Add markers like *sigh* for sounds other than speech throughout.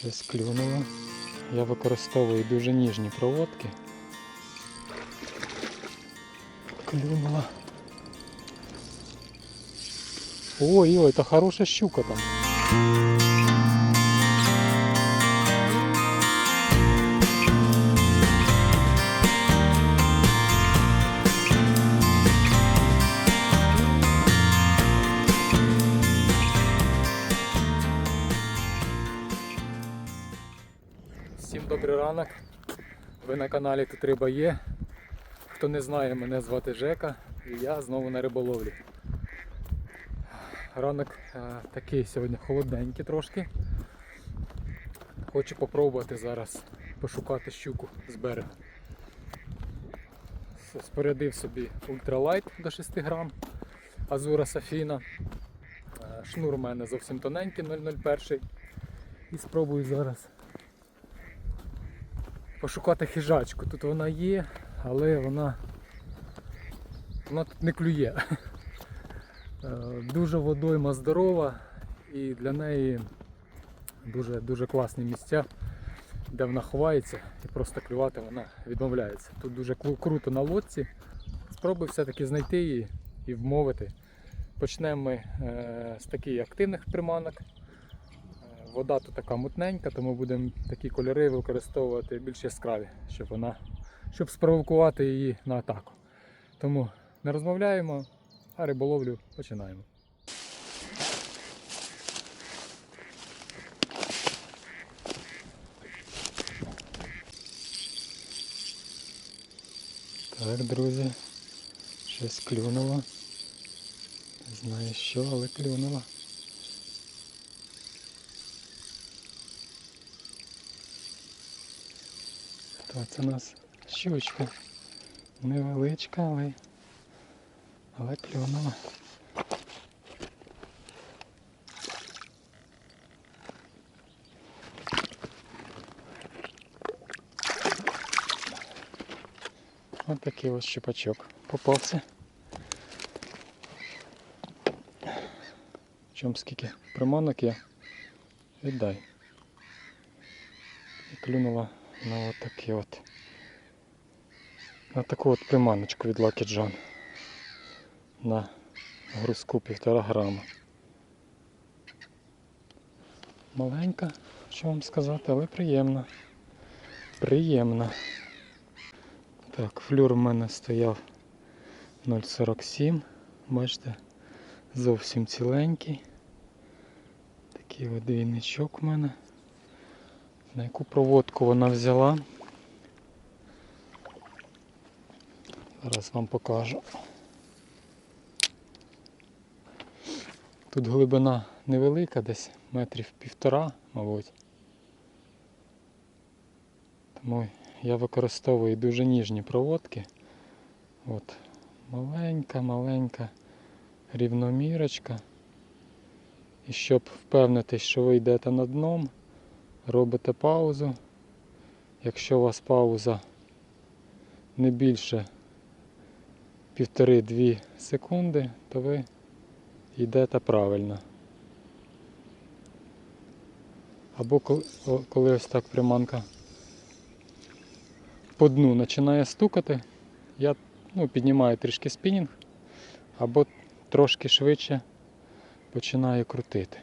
Щось клюнуло. Я використовую дуже ніжні проводки. Клюнула. Ой-ой, это хорошая щука там. На каналі Тут Риба є. Хто не знає, мене звати Жека і я знову на риболовлі. Ранок е, такий сьогодні холодненький трошки. Хочу попробувати зараз пошукати щуку з берега. Спорядив собі ультралайт до 6 грам, Азура Сафіна. Е, Шнур у мене зовсім тоненький 001. І спробую зараз пошукати хижачку. Тут вона є, але вона, вона тут не клює. *laughs* Е, Дуже водойма здорова і для неї дуже, дуже класні місця, де вона ховається і просто клювати вона відмовляється. Тут дуже круто на лодці. Спробую все-таки знайти її і вмовити. Почнемо ми е, з таких активних приманок. Вода тут така мутненька, тому будемо такі кольори використовувати більш яскраві, щоб вона, щоб спровокувати її на атаку. Тому не розмовляємо, а риболовлю починаємо. Так, друзі, щось клюнуло. Не знаю що, але клюнуло. Хто це у нас? Щучка. Невеличка, але, але клюнула. Ось такий ось щупачок попався. Чом скільки приманок є? Віддай. І клюнула на от такі от. На таку от приманочку від Lucky John. На грузку півтора грама. Маленька, що вам сказати, але приємна. Приємна. Так, флюр в мене стояв 0,47. Бачите, зовсім ціленький. Такий от двійничок у мене. На яку проводку вона взяла? Зараз вам покажу. Тут глибина невелика, десь метрів півтора, мабуть. Тому я використовую дуже ніжні проводки. От маленька, маленька рівномірочка. І щоб впевнитись, що ви йдете на дном, робите паузу. Якщо у вас пауза не більше півтори-дві секунди, то ви йдете правильно. Або коли, ось так приманка по дну починає стукати, я ну, піднімаю трішки спінінг, або трошки швидше починаю крутити.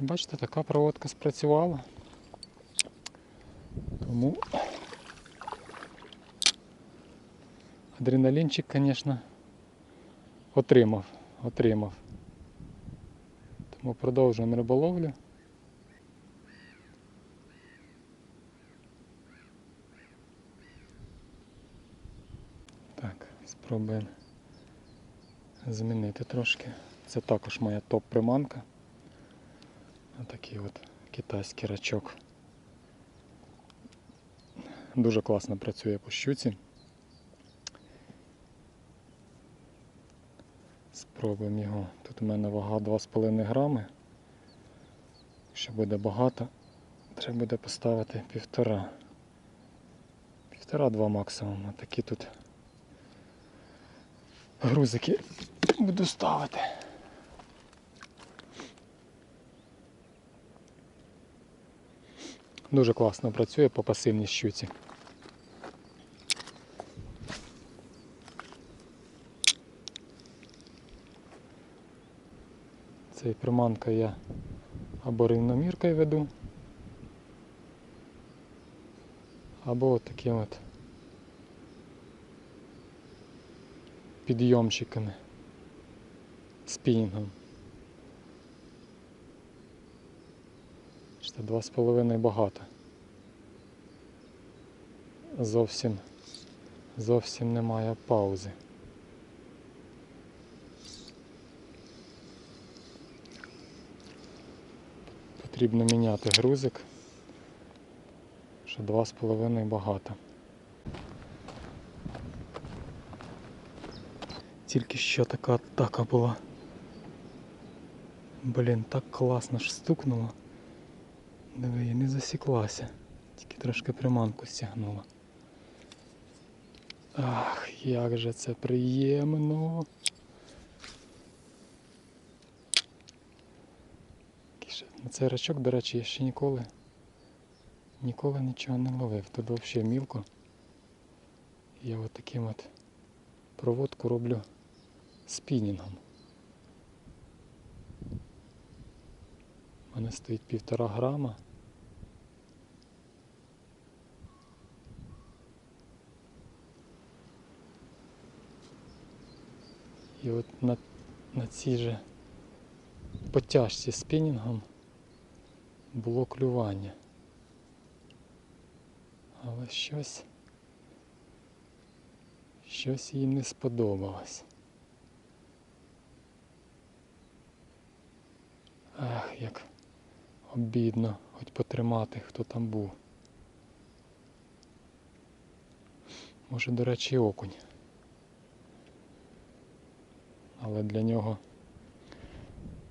І бачите, така проводка спрацювала. Тому адреналінчик, звісно, отримав, отримав. Тому продовжуємо риболовлю. Так, спробуємо змінити трошки. Це також моя топ-приманка. Отакий от китайський рачок. Дуже класно працює по щуці. Спробуємо його. Тут у мене вага 2,5 грами. Якщо буде багато, треба буде поставити півтора. Півтора-два максимум. Такі тут грузики буду ставити. Дуже класно працює по пасивній щуці. Цей приманка я або рівноміркою веду, або от таким от підйомчиками, спінінгом. З половиною багато. Зовсім, зовсім немає паузи. Потрібно міняти грузик. Що два з половиною багато. Тільки що така атака була. Блін, так класно ж стукнуло. Диви, і не засіклася. Тільки трошки приманку стягнула. Ах, як же це приємно. На цей рачок, до речі, я ще ніколи ніколи нічого не ловив. Тут взагалі мілко. Я от таким от проводку роблю спінінгом. У мене стоїть півтора грама. І от на, на цій же потяжці спінінгом було клювання. Але щось, щось їм не сподобалось. Ах, як обідно, хоч потримати, хто там був. Може, до речі, окунь. Але для нього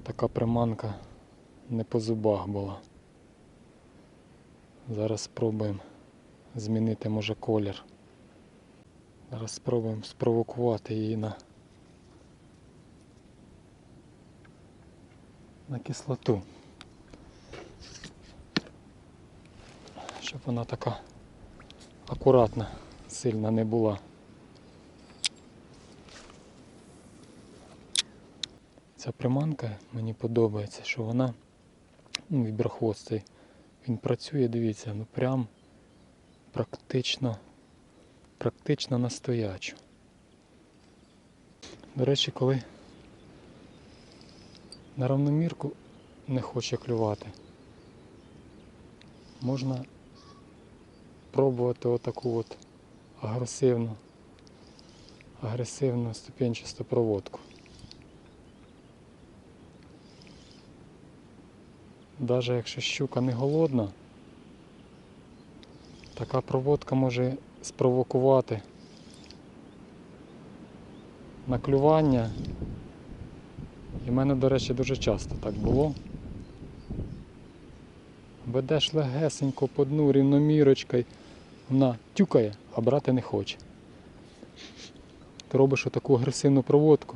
така приманка не по зубах була. Зараз спробуємо змінити може колір. Зараз спробуємо спровокувати її на, на кислоту. Щоб вона така акуратна, сильна не була. Ця приманка мені подобається, що вона, ну, віброхвост цей, він працює, дивіться, ну прям практично, практично настоячу. До речі, коли на равномірку не хоче клювати, можна пробувати отаку от агресивну, агресивну ступенчасту проводку. Навіть якщо щука не голодна, така проводка може спровокувати на клювання. І в мене, до речі, дуже часто так було. Ведеш легесенько по дну рівномірочкою, вона тюкає, а брати не хоче. Ти робиш отаку агресивну проводку,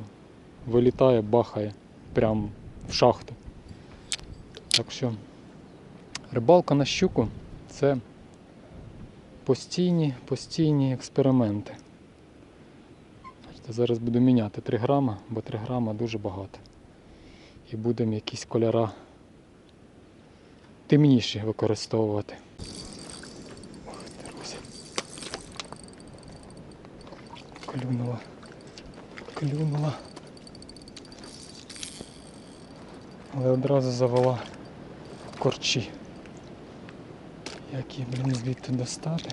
вилітає, бахає прямо в шахту. Так що рибалка на щуку це постійні, постійні експерименти. Зараз буду міняти 3 грама, бо 3 грама дуже багато. І будемо якісь кольора темніші використовувати. Клюнула. Клюнула. Але одразу завела корчі. Як її, блін, звідти достати?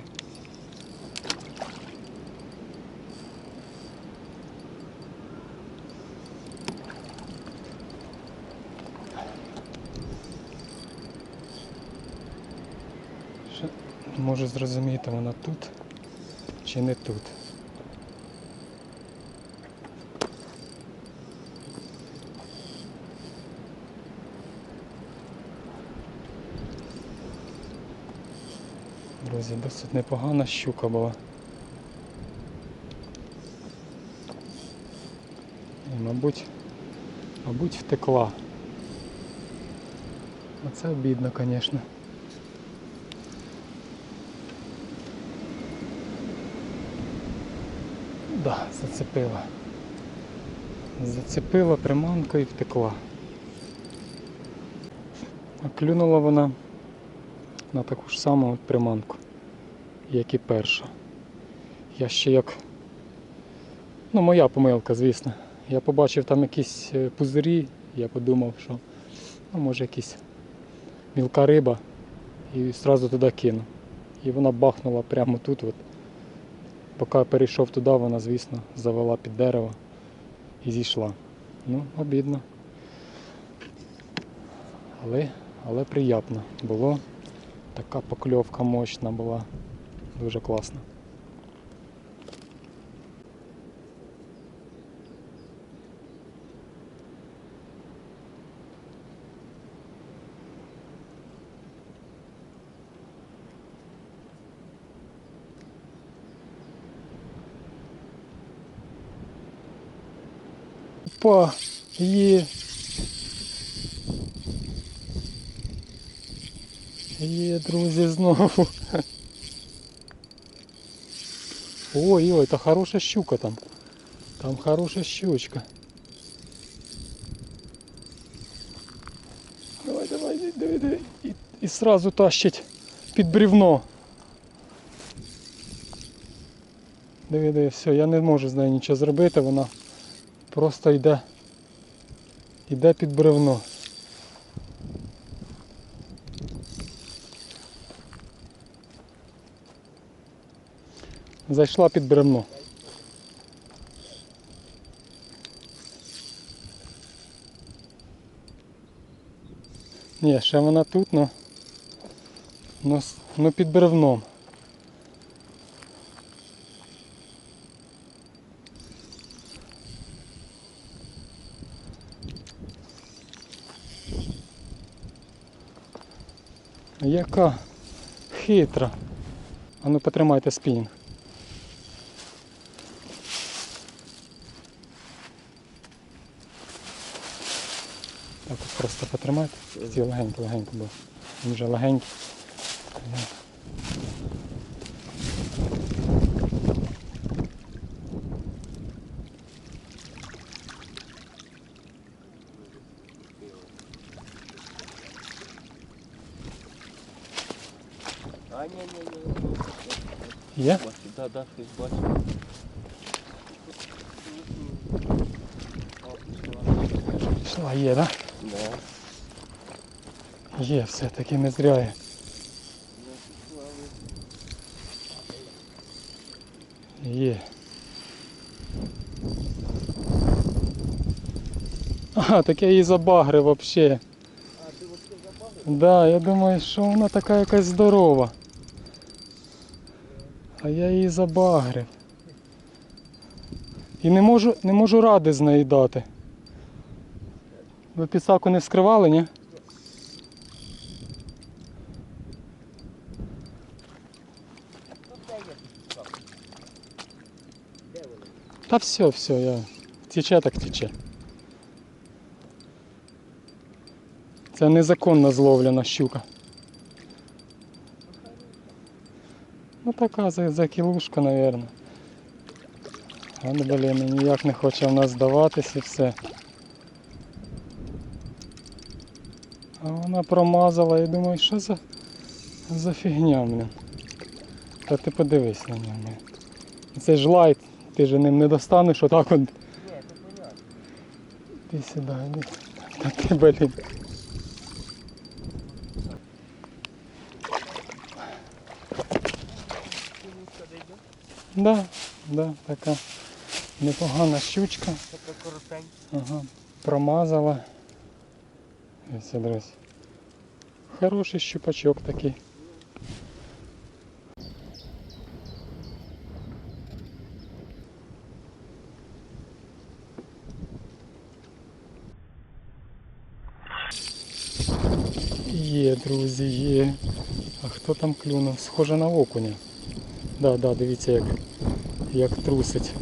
Ще не зрозуміти, вона тут чи не тут. Друзі, Досить непогана щука була. І, мабуть, мабуть, втекла. Оце обідно, звісно. Да, зацепила. Зацепила приманку і втекла. А клюнула вона на таку ж саму приманку як і перша. Я ще як. Ну, моя помилка, звісно. Я побачив там якісь е, пузирі, я подумав, що ну, може якась мілка риба і одразу туди кинув. І вона бахнула прямо тут. От. Поки я перейшов туди, вона, звісно, завела під дерево і зійшла. Ну, обідно. Але, але приємно було. Така покльовка мощна була. Дуже класна. Опа, є. Є, друзі, знову. Ой, ой, та хороша щука там. Там хороша щучка. Давай, давай, диви, диви. І, і сразу тащить під брівно. Диви, диви, все, я не можу з нею нічого зробити, вона просто йде, йде під бревно. Зайшла під бревно. Ні, ще вона тут, но, с- но під бревном. Яка хитра. А ну потримайте спінінг. Просто потримайте. Ці легенько, легенько, бо він вже легенький. А, ні, ні, ні. Є? Бачу, да, да, щось бачу. О, пішла. Пішла, є, так? Да. Є, все-таки не зря пішла. Є. Ага, так я її забагрив взагалі. А, ти оце забавив? Да, я думаю, що вона така якась здорова. А я її забагрив. І не можу, не можу ради з неї дати. Ви пісаку не вскривали, ні? Ну, де я пішла? Де вони? Та все, все, я. Тече так тече. Це незаконно зловлена щука. Ну така за, за кілушка, мабуть. От, блін, ніяк не хоче в нас здаватись і все. А вона промазала і думаю, що за, за фігня, блін. Та ти подивись на нього. Це ж лайт, ти ж ним не достанеш отак от. Ні. Іди сюди, іди. Та ти, блін. Да, да, така непогана щучка. Така коротенька. Ага, промазала. Ось, друзі. Хороший щупачок такий. Є, друзі, є. А хто там клюнув? Схоже на окуня. Да, да, дивіться як, як трусить.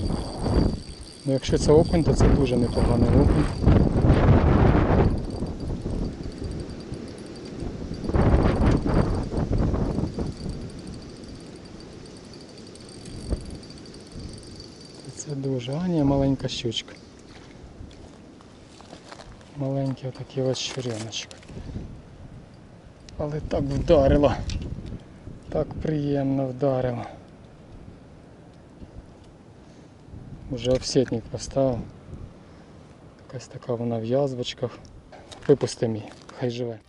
Ну якщо це окунь, то це дуже непоганий окунь. Це дуже. А ні, маленька щучка. Маленький отакий ось щуреночок. Але так вдарило. Так приємно вдарило. Уже обсетник поставив. Якась така вона в язвочках. Випусти мій, хай живе.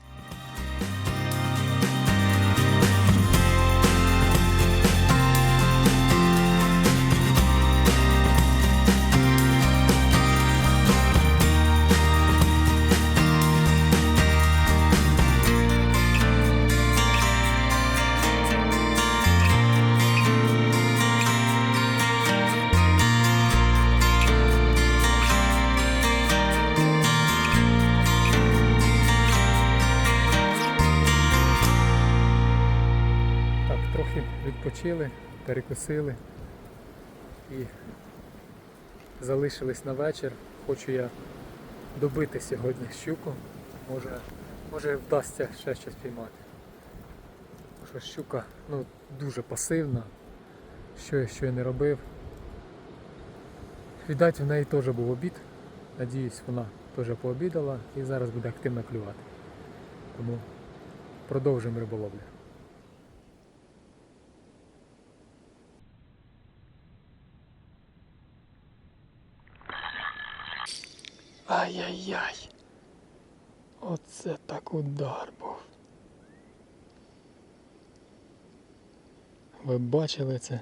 Перекусили і залишились на вечір. Хочу я добити сьогодні щуку. Може, може вдасться ще щось піймати. Що щука ну, дуже пасивна. Що я, що я не робив. Віддать в неї теж був обід. Надіюсь, вона теж пообідала і зараз буде активно клювати. Тому продовжуємо риболовлю. Ай-яй-яй. Оце так удар був. Ви бачили це?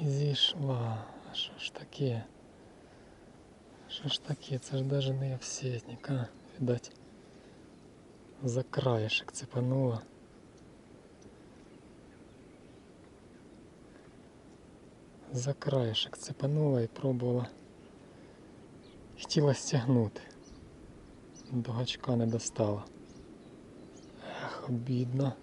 І зійшла. А що ж таке? Що ж таке? Це ж навіть не овсетник, а? Видать. За краєшек цепанула. За краєшок цепанула і пробувала. Хотіла стягнути. До гачка не достала. Ех, обідно.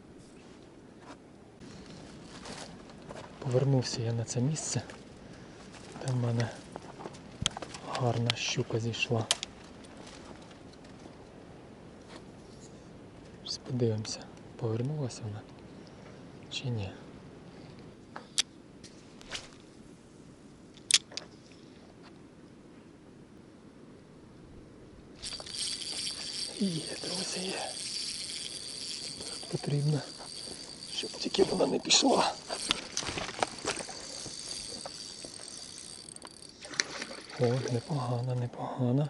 Повернувся я на це місце, де в мене гарна щука зійшла. Зараз Подивимося, повернулася вона чи ні. Є, друзі, є. Так потрібно, щоб тільки вона не пішла. О, непогано, непогано.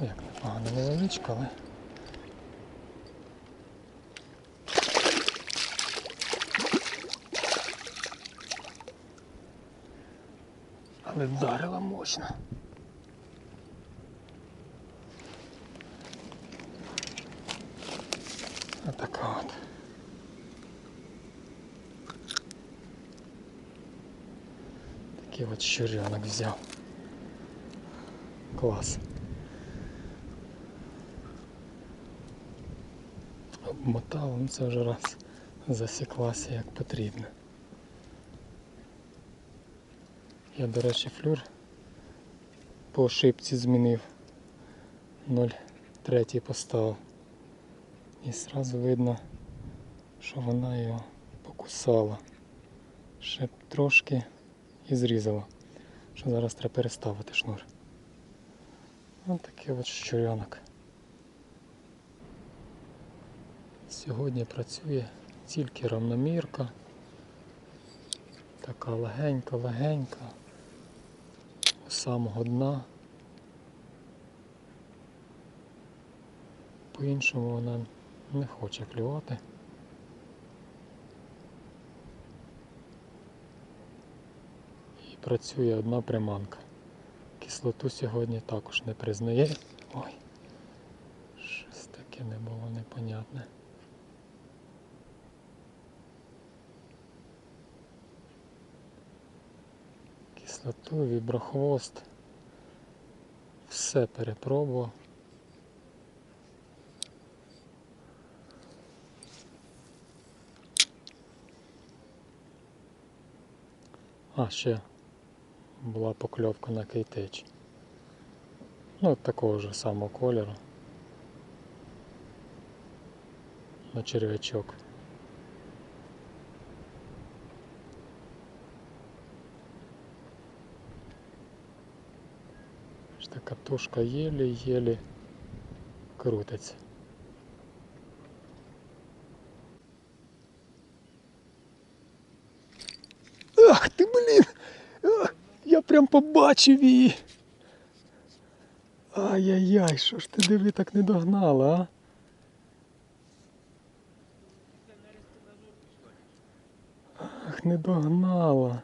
Як непогано, невеличка, але. Але вдарила мощно. Отака от. Такий от щурянок взяв. Клас. Обмотав, ну це вже раз засіклася як потрібно. Я, до речі, флюр по ошибці змінив 0,3 поставив. І зразу видно, що вона його покусала. Ще трошки і зрізала. Що зараз треба переставити шнур. Ось такий от щурянок. Сьогодні працює тільки равномірка. Така легенька-легенька. Самого дна. По-іншому вона не хоче клювати. І працює одна приманка. Кислоту сьогодні також не признає. Ой, щось таке не було непонятне. Кислоту, віброхвост. Все перепробував. А, ще була покльовка на кейтеч. Ну, от такого ж самого кольору. на черв'ячок. Ж та катушка єлі-єлі крутиться. Ах ти, блін! Ах, я прям побачив її. Ай-яй-яй, що ж ти диви так не догнала, а? Ах, не догнала.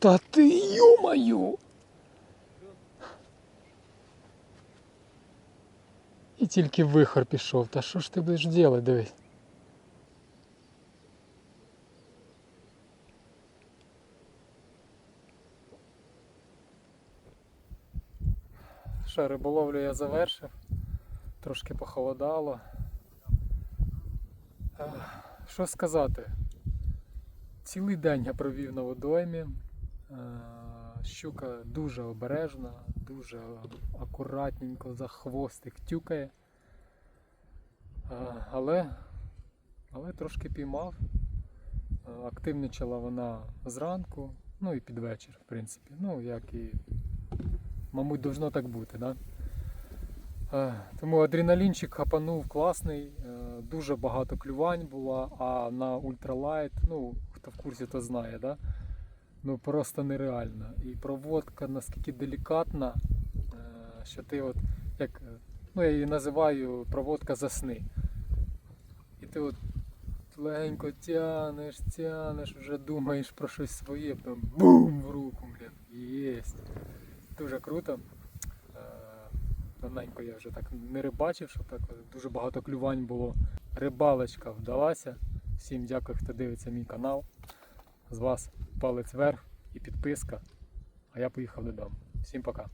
Та ти ё-моё! І тільки вихор пішов. Та що ж ти будеш робити, дивись? Що, риболовлю я завершив. Трошки похолодало. Що сказати? Цілий день я провів на водоймі. Е, Щука дуже обережна, дуже акуратненько за хвостик тюкає. Е, Але, але трошки піймав. Е, Активничала вона зранку, ну і під вечір, в принципі. Ну, як і, мабуть, должно так бути, да? Тому адреналінчик хапанув класний, дуже багато клювань було, а на ультралайт, ну, хто в курсі, то знає, да? Ну просто нереально. І проводка наскільки делікатна, е, що ти от, як, е, ну я її називаю проводка за сни. І ти от легенько тянеш, тянеш, вже думаєш про щось своє, потім бум в руку, блін. Єсть. Дуже круто. Е, Давненько я вже так не рибачив, щоб так дуже багато клювань було. Рибалочка вдалася. Всім дякую, хто дивиться мій канал. З вас палець вверх і підписка. А я поїхав додому. Всім пока.